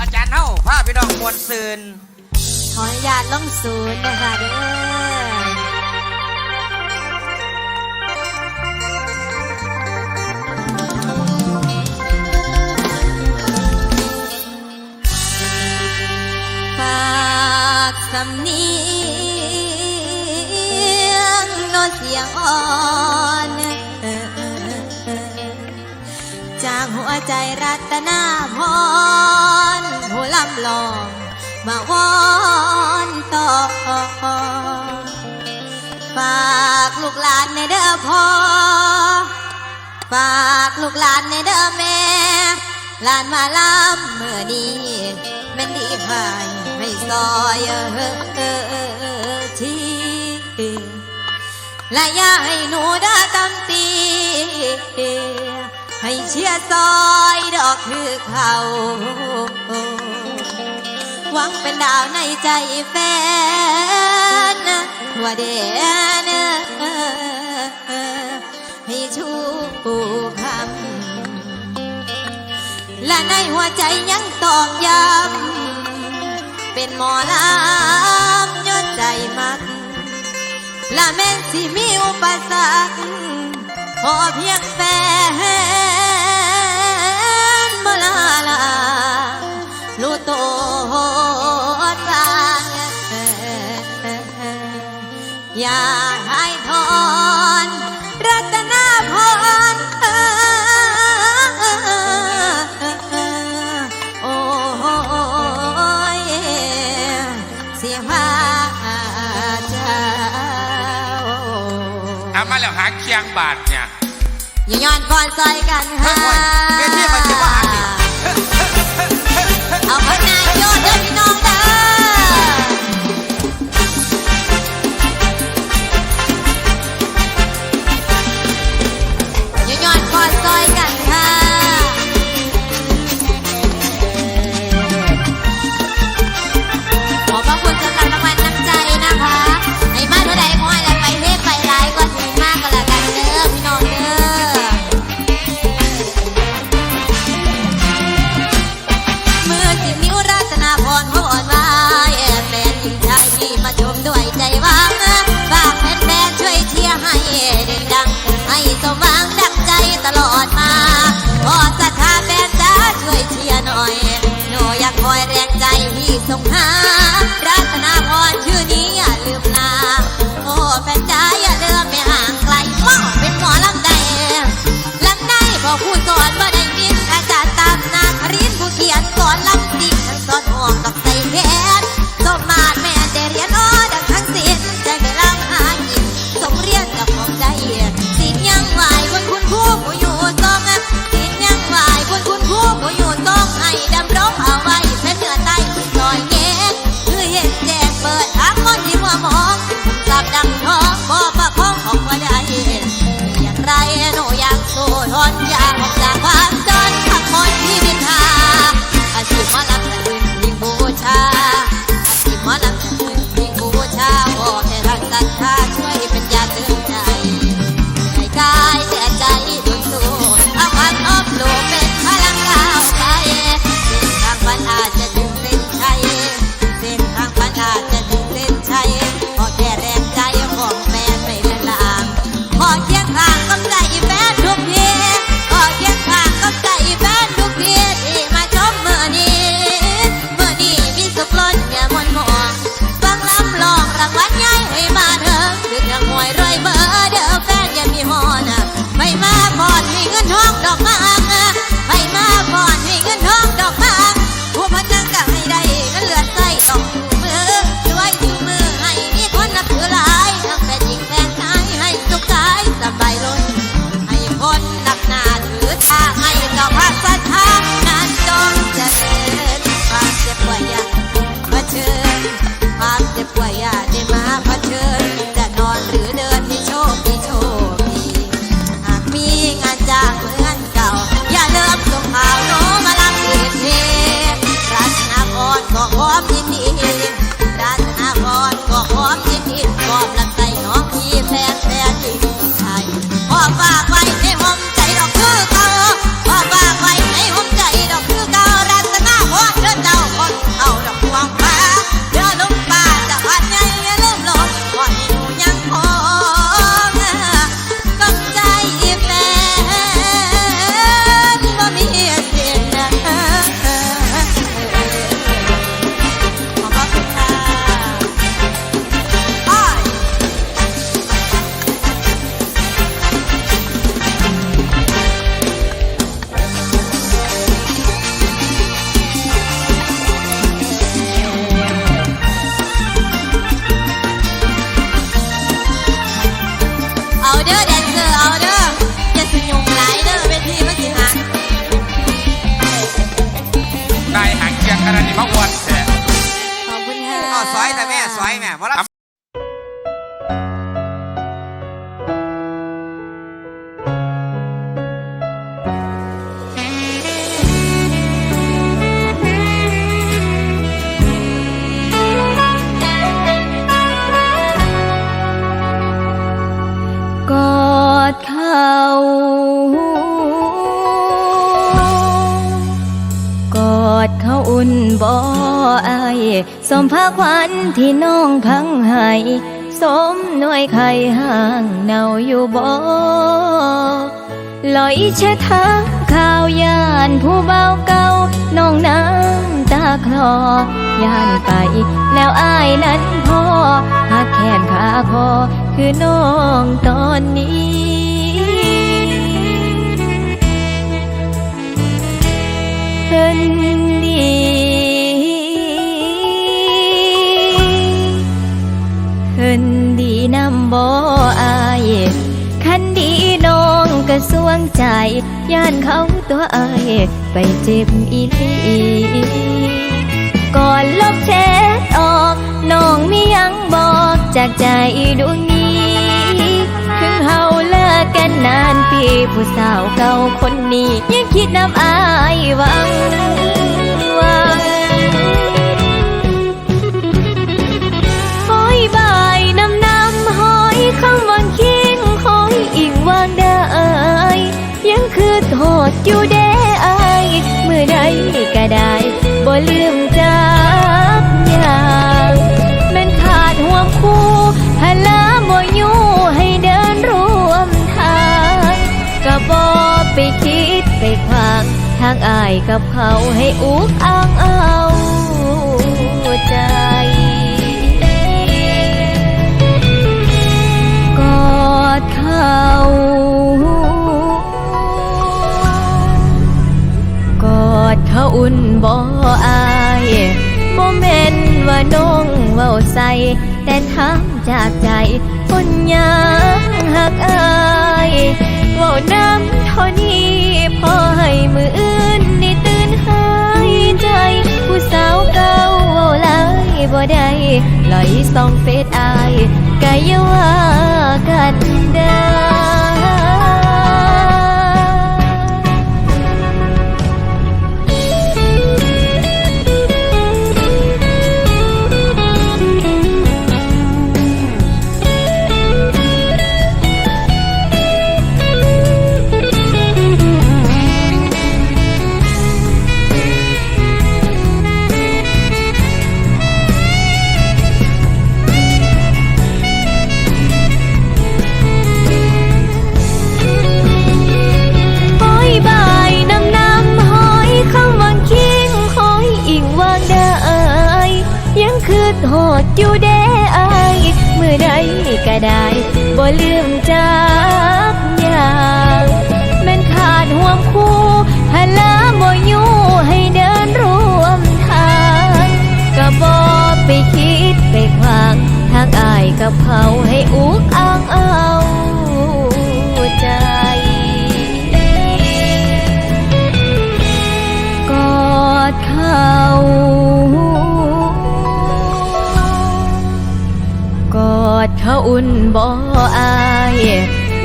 อาจารย์เฮาพาพี่น้องมวลซืนขออนุญาตลงศูนย์นะคะเด้อฝากสำเนียงโนนเสียงอ่อน วใจรัตนาพรผู้ลำลองมาวอนต่อฝากลูกหลานในเด้อพ่อฝากลูกหลานในเด้อแม่หลานมาลำเมื่อนี้แม่นดีพายให้ซอยเออเออทีและอย่าให้หนูเด้อตำตี ให้เชียร์ซอยดอกคือเขาหวังเป็นดาวในใจแฟนว่าเดนให้ชูคำและในหัวใจยังตอกย้ำเป็นหมอลำยอดใจมักและแม่นสิมีอุปสรรคขอเพียงแฟ ตัวกลางอย่าให้ทอนรัตนาพรโอ้ยเสียมาเจ้าเอามาแล้วหางเคียงบาทเนี่ยอย่าย้อนก่อนซอยกันค่ะเวทีมันสิว่าหักดิเอา ข สมภาควันที่น้องพังให้สมหน่วยไข่ห่างเนาอยู่บ่ลอยเช็ดทางข่าวยานผู้เบาเก่าน้องน้ำตาคลอยานไป แล้วอายนั้นพอหากแขนขาพอคือน้องตอนนี้เพิ่นดี บ่อายคันดีน้องกระสวงใจ ย่านเขาตัวอายไปเจ็บอีลีก่อนลบแชทออกน้องมียังบอกจากใจดวงนี้ถึงเฮาเลิกกันนานปีผู้สาวเก่าคนนี้ ยังคิดน้ำอายวังหวัง บ่ลืมจากอย่างแมันขาดห่วงคู่พลาบ่อยู่ให้เดินร่วมทางก็บ่ไปคิดไปขวางทางอายกับเขาให้อุกอ้างเอาใจกอดเขา เขาอุ่นบ่อายบ่แม่นว่าน้องเว้าใส่แต่ทำจากใจคนยังหักอายเว้าน้ำเท่านี้พอให้มืออื่นได้ตื่นหายใจ ผู้สาวเก่าเว้าลายบ่ได้ลอยส่องเฟซอายกะอย่าว่ากันเด้ อยู่เด้อายเมื่อใดก็ได้บ่ลืมจา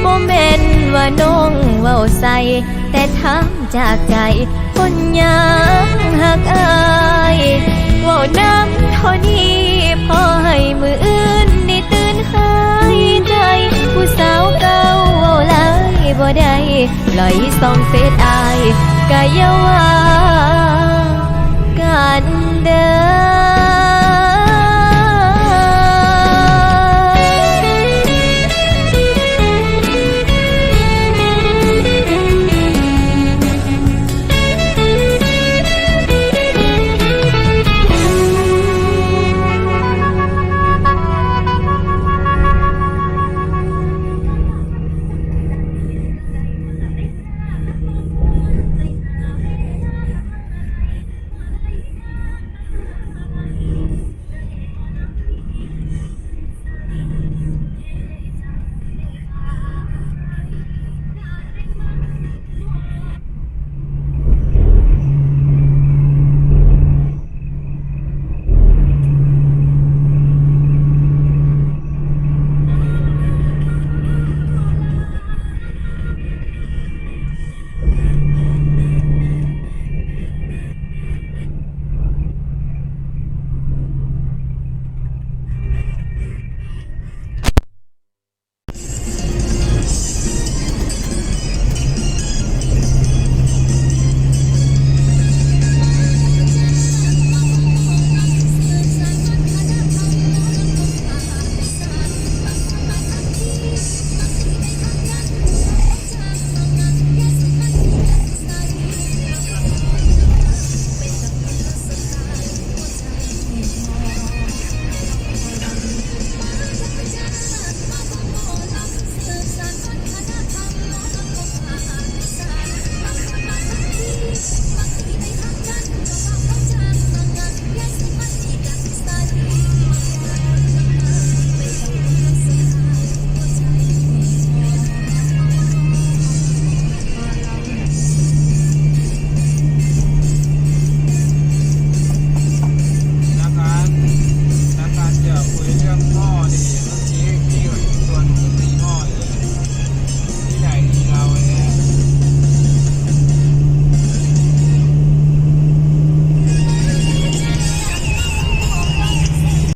บ่แม่นว่าน้องเว้าใส่แต่ทำจากใจ คนยังหักอายเว้าน้ำเท่านี้พอให้มืออื่นได้ตื่นหายใจ ผู้สาวเก่าเว้าลายบ่ได้ลอยส่องเฟซอายกะอย่าว่ากันเด้อ